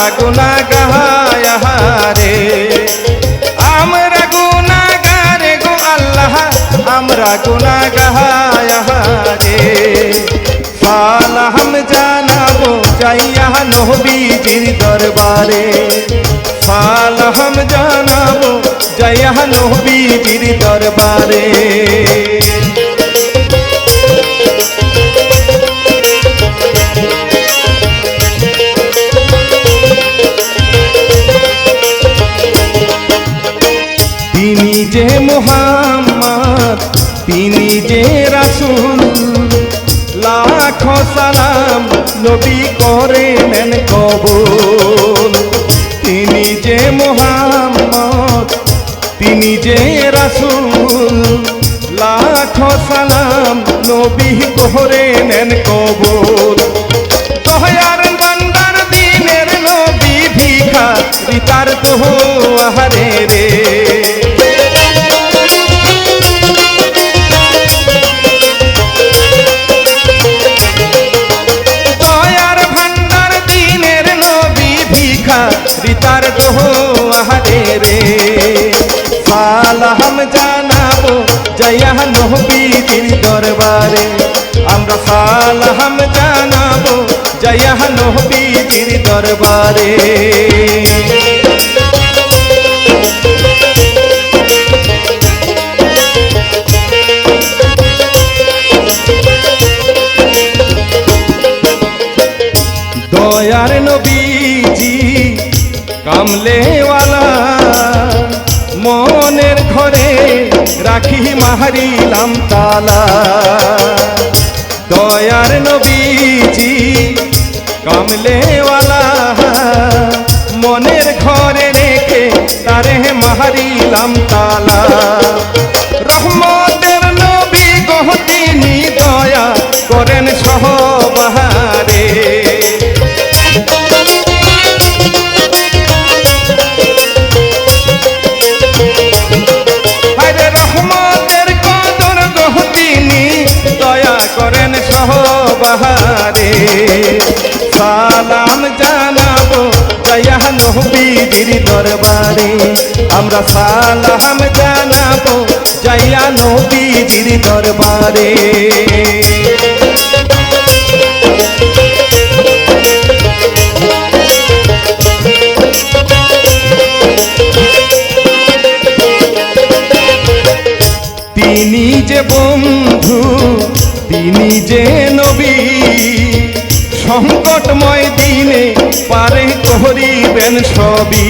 আমরা গুনাগাহারে আমরা গুনাগারে গো আল্লাহ আমরা গুনাগাহারে সালাম জানাব চাইয়া নবীজির দরবারে সালাম জানাব জয়া নবীজির দরবারে তিনি লাখ সালাম, নবী করে নেন কবুল। তিনি যে মোহাম্মদ, তিনি যে রাসূল। লাখ সালাম, নবী করে নেন কবুল। দয়ার বন্দার দিনের নবী ভিখা রিতার দোহ আহারে রিতার আহারে রে সালাম জানাব জয়া নবীজির দরবারে আমরা সালাম জানাব জয়া নবীজির দরবারে দয়ার নবীজি কামলেওয়ালা মনের ঘরে রাখি মাহারিলাম তালা দয়ার নবীজি কামলেওয়ালা মনের ঘরে রেখে তারে মাহারিলাম তালা দয়া নবীজির দরবারে। আমরা সালাম জানাব জয়া নবীজির দরবারে। তিনি যে বন্ধু, তিনি যে নবী, সংকটময় দিনে পারে করিবেন সবই।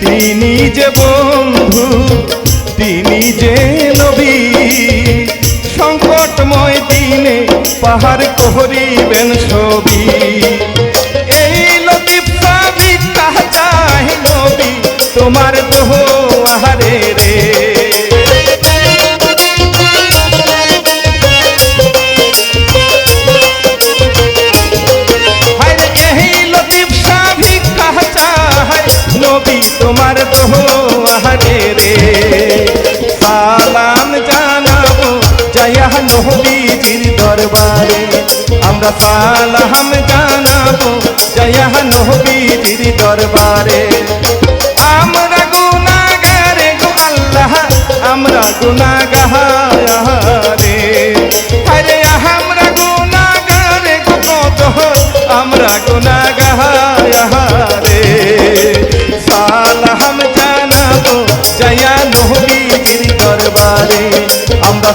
তিনি যে বন্ধু তিনি যে নবী সংকটময় দিনে পাহাড় করিবেন সবই। তোমার আহারে রে। সালাম জানাব জয়া নবীজির দরবারে। আমরা সালাম জানাব জয়া নবীজির দরবারে। আমরা গুনাগারে গো আল্লাহ, আমরা গুনাগাহারে আরে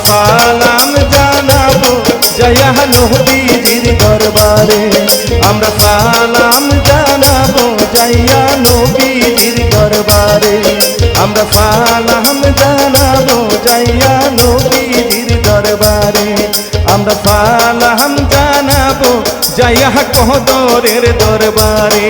সালাম জানাব, জয়া নবীজির দরবারে। আমরা সালাম জানাব, জয়া নবীজির দরবারে। আমরা সালাম জানাব, জয়া নবীজির দরবারে। আমরা সালাম জানাব, জয়া কহদরের দরবারে।